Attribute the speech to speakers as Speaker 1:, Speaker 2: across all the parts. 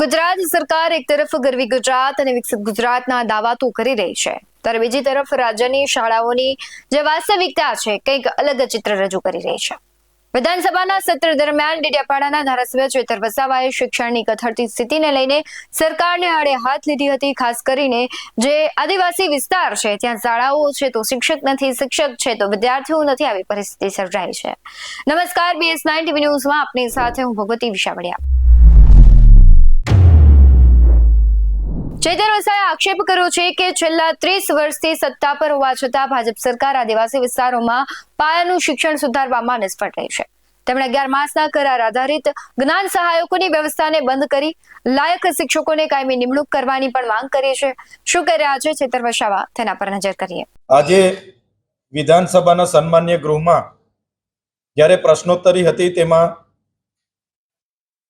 Speaker 1: ગુજરાત સરકાર એક તરફ ગરવી ગુજરાત અને વિકસિત ગુજરાતના દાવા તો કરી રહી છે. ત્યારે બીજી તરફ રાજ્યની શાળાઓની જે વાસ્તવિકતા છે, કંઈક અલગ ચિત્ર રજૂ કરી રહી છે. વિધાનસભાના સત્ર દરમિયાન ડેડિયાપાડાના ધારાસભ્ય ચેતર વસાવાએ શિક્ષણની કથળતી સ્થિતિને લઈને સરકારને આડે હાથ લીધી હતી, ખાસ કરીને જે આદિવાસી વિસ્તાર છે, ત્યાં શાળાઓ છે, તો શિક્ષક નથી, શિક્ષક છે, તો વિદ્યાર્થીઓ નથી, આવી પરિસ્થિતિ સર્જાઈ છે. નમસ્કાર બીએસ નાઇન ટીવી ન્યૂઝમાં આપની સાથે હું ભગવતી વિશાવડિયા. ચૈતર વસાએ આક્ષેપ કર્યો છે કે છેલ્લા ત્રીસ વર્ષથી સત્તા પર હોવા છતાં ભાજપ સરકાર આદિવાસી વિસ્તારોમાં પાયાનું શિક્ષણ સુધારવામાં નિષ્ફળ રહી છે. તેમણે અગિયાર માસના કરાર આધારિત જ્ઞાન સહાયકોની વ્યવસ્થાને બંધ કરી લાયક શિક્ષકોને કાયમી નિમણૂક કરવાની પણ માંગ કરી છે. શું કરી રહ્યા છે ચેતર વસાવા? તેના પર નજર કરીએ.
Speaker 2: આજે વિધાનસભાના સન્માન્ય ગૃહમાં જ્યારે પ્રશ્નોત્તરી હતી તેમાં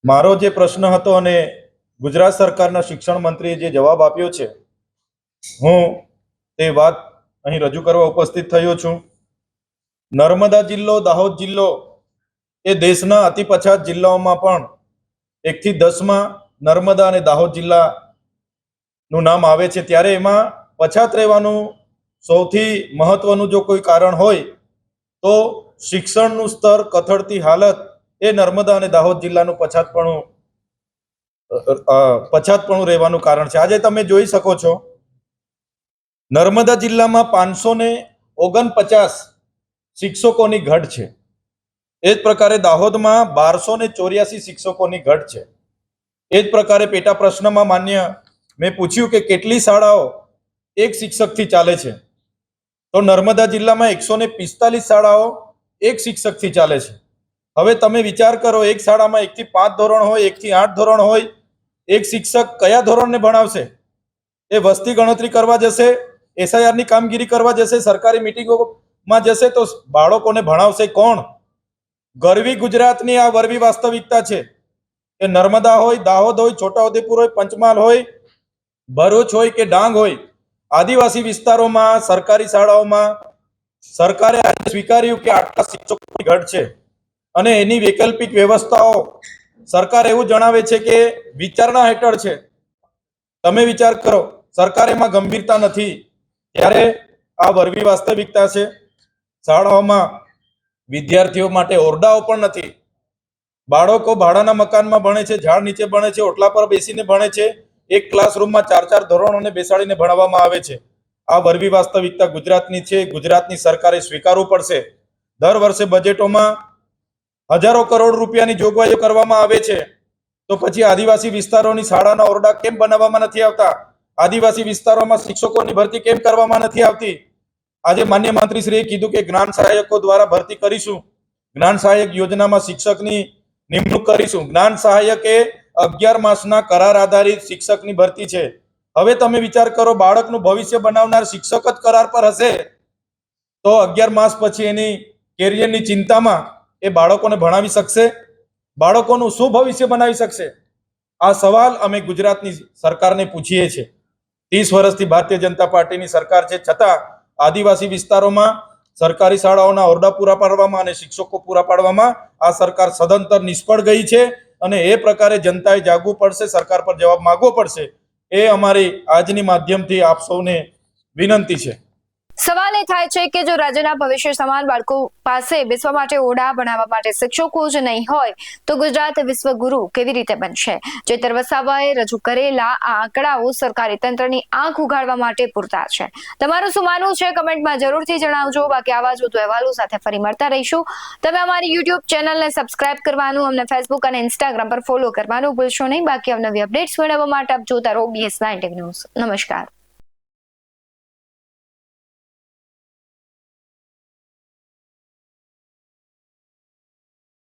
Speaker 2: મારો જે પ્રશ્ન હતો અને ગુજરાત સરકારના શિક્ષણ મંત્રીએ જે જવાબ આપ્યો છે, હું તે વાત અહીં રજૂ કરવા ઉપસ્થિત થયો છું. નર્મદા જિલ્લો, દાહોદ જિલ્લો એ દેશના અતિ પછાત જિલ્લાઓમાં પણ એકથી દસમાં નર્મદા અને દાહોદ જિલ્લાનું નામ આવે છે. ત્યારે એમાં પછાત રહેવાનું સૌથી મહત્વનું જો કોઈ કારણ હોય, તો શિક્ષણનું સ્તર કથળતી હાલત એ નર્મદા અને દાહોદ જિલ્લાનું પછાતપણું પછાતપણું રહેવાનું કારણ છે. આજે તમે જોઈ શકો છો, નર્મદા જિલ્લામાં પાંચસો ને ઓગણપચાસ શિક્ષકોની ઘટ છે. એ જ પ્રકારે દાહોદમાં બારસો ને ચોર્યાસી શિક્ષકોની ઘટ છે. એ જ પ્રકારે પેટા પ્રશ્નમાં માન્ય મેં પૂછ્યું કે કેટલી શાળાઓ એક શિક્ષકથી ચાલે છે. તો નર્મદા જિલ્લામાં એકસો ને પિસ્તાલીસ શાળાઓ એક શિક્ષકથી ચાલે છે. હવે તમે વિચાર કરો, એક શાળામાં એકથી પાંચ ધોરણ હોય, એકથી આઠ ધોરણ હોય એક શિક્ષક કયા ધોરણને ભણાવશે? એ વસ્તી ગણતરી કરવા જશે, એસઆઈઆરની કામગીરી કરવા જશે, સરકારી મિટિંગોમાં જશે તો બાળકોને ભણાવશે કોણ? ગરવી ગુજરાતની આ વરવી વાસ્તવિકતા છે. એ નર્મદા હોય, દાહોદ હોય, છોટાઉદેપુર હોય, પંચમહાલ હોય, ભરૂચ હોય કે ડાંગ હોય, આદિવાસી વિસ્તારોમાં, સરકારી શાળાઓમાં સરકારે સ્વીકાર્યું કે આટલા શિક્ષકોની ઘટ છે અને એની વૈકલ્પિક વ્યવસ્થાઓ સરકાર એવું જણાવે છે કે વિચારણા હેઠળ છે. તમે વિચાર કરો, સરકાર એમાં ગંભીરતા નથી. ત્યારે આ વરવી વાસ્તવિકતા છે. શાળાઓમાં વિદ્યાર્થીઓ માટે ઓરડાઓ પણ નથી. બાળકો ભાડાના મકાનમાં ભણે છે, ઝાડ નીચે ભણે છે, ઓટલા પર બેસીને ભણે છે. એક ક્લાસરૂમમાં ચાર ચાર ધોરણોને બેસાડીને ભણાવવામાં આવે છે. આ વરવી વાસ્તવિકતા ગુજરાતની છે. ગુજરાતની સરકારે સ્વીકારવું પડશે. દર વર્ષે બજેટોમાં હજારો કરોડ રૂપિયાની જોગવાઈઓ કરવામાં આવે છે. તો પછી આદિવાસી વિસ્તારોની શાળાના ઓરડા કેમ બનાવવામાં નથી આવતા? આદિવાસી વિસ્તારોમાં શિક્ષકોની ભરતી કેમ કરવામાં નથી આવતી? આજે માન્ય મંત્રીશ્રીએ કીધું કે જ્ઞાન સહાયકો દ્વારા ભરતી કરીશું. જ્ઞાન સહાયક યોજનામાં શિક્ષકની નિમણૂક કરીશું. જ્ઞાન સહાયક અગિયાર માસના કરાર આધારિત શિક્ષકની ભરતી છે. હવે તમે વિચાર કરો, બાળકનું ભવિષ્ય બનાવનાર શિક્ષક જ કરાર પર હશે? તો અગિયાર માસ પછી એની કેરિયરની ચિંતામાં એ બાળકોને ભણાવી શકશે, બાળકોનું શું ભવિષ્ય બનાવી શકશે? આ સવાલ અમે ગુજરાતની સરકારને પૂછીએ છીએ. ત્રીસ વર્ષથી ભારતીય જનતા પાર્ટીની સરકાર છે. છતાં આદિવાસી વિસ્તારોમાં સરકારી શાળાઓના ઓરડા પૂરા પાડવામાં અને શિક્ષકો પૂરા પાડવામાં આ સરકાર સદંતર નિષ્ફળ ગઈ છે અને એ પ્રકારે જનતાએ જાગવું પડશે, સરકાર પર જવાબ માગવો પડશે. એ અમારી આજની માધ્યમથી આપ સૌને વિનંતી છે.
Speaker 1: સવાલ એ થાય છે કે જો રાજ્યના ભવિષ્ય સમાન બાળકો પાસે બેસવા માટે ઓરડા બનાવવા માટે શિક્ષકો જ નહીં હોય, તો ગુજરાત વિશ્વગુરુ કેવી રીતે બનશે? ચેતર વસાવાએ રજૂ કરેલા આ આંકડાઓ સરકારી તંત્રની આંખ ઉઘાડવા માટે પૂરતા છે. તમારું શું માનવું છે? કમેન્ટમાં જરૂરથી જણાવજો. બાકી આવા જ વધુ અહેવાલો સાથે ફરી મળતા રહીશું. તમે અમારી યુટ્યુબ ચેનલને સબસ્ક્રાઇબ કરવાનું, અમને ફેસબુક અને ઇન્સ્ટાગ્રામ પર ફોલો કરવાનું ભૂલશો નહીં. બાકી અવનવી અપડેટ્સ મેળવવા માટે આપ જોતા રહો બીએસ નાઇન્ટી ન્યૂઝ નમસ્કાર.